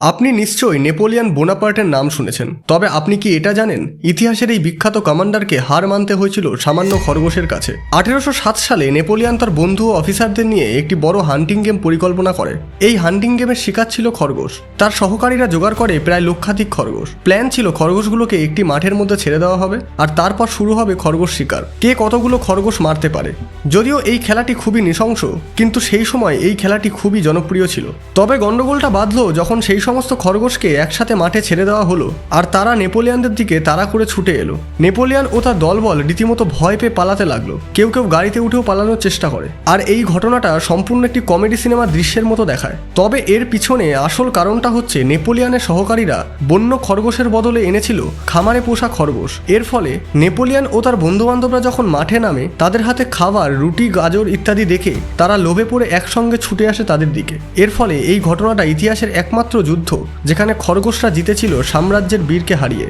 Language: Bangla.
আপনি নিশ্চয়ই নেপোলিয়ান বোনাপার্টের নাম শুনেছেন। তবে আপনি কি এটা জানেন? ইতিহাসের এই বিখ্যাত কমান্ডারকে হার মানতে হয়েছিল সামান্য খরগোশের কাছে। আঠেরোশো সাত সালে নেপোলিয়ান তার বন্ধু ও অফিসারদের নিয়ে একটি বড় হান্টিং গেম পরিকল্পনা করে। এই হান্টিং গেমের শিকার ছিল খরগোশ। তার সহকারীরা জোগাড় করে প্রায় লক্ষাধিক খরগোশ। প্ল্যান ছিল খরগোশগুলোকে একটি মাঠের মধ্যে ছেড়ে দেওয়া হবে, আর তারপর শুরু হবে খরগোশ শিকার। কে কতগুলো খরগোশ মারতে পারে? যদিও এই খেলাটি খুবই নৃশংস, কিন্তু সেই সময় এই খেলাটি খুবই জনপ্রিয় ছিল। তবে গন্ডগোলটা বাঁধলো যখন সেই সমস্ত খরগোশকে একসাথে মাঠে ছেড়ে দেওয়া হলো, আর তারা নেপোলিয়ানদের দিকে তাড়া করে ছুটে এলো। নেপোলিয়ান ও তার দলবল রীতিমতো ভয় পেয়ে পালাতে লাগল। কেউ কেউ গাড়িতে উঠেও পালানোর চেষ্টা করে। আর এই ঘটনাটা সম্পূর্ণ একটি কমেডি সিনেমার দৃশ্যের মতো দেখায়। তবে এর পিছনে আসল কারণটা হচ্ছে নেপোলিয়ানের সহকারীরা বন্য খরগোশের বদলে এনেছিল খামারে পোষা খরগোশ। এর ফলে নেপোলিয়ান ও তার বন্ধুবান্ধবরা যখন মাঠে নামে, তাদের হাতে খাবার, রুটি, গাজর ইত্যাদি দেখে তারা লোভে পড়ে একসঙ্গে ছুটে আসে তাদের দিকে। এর ফলে এই ঘটনাটা ইতিহাসের একমাত্র যুদ্ধ যেখানে খরগোশরা জিতেছিল সাম্রাজ্যের বীরকে হারিয়ে।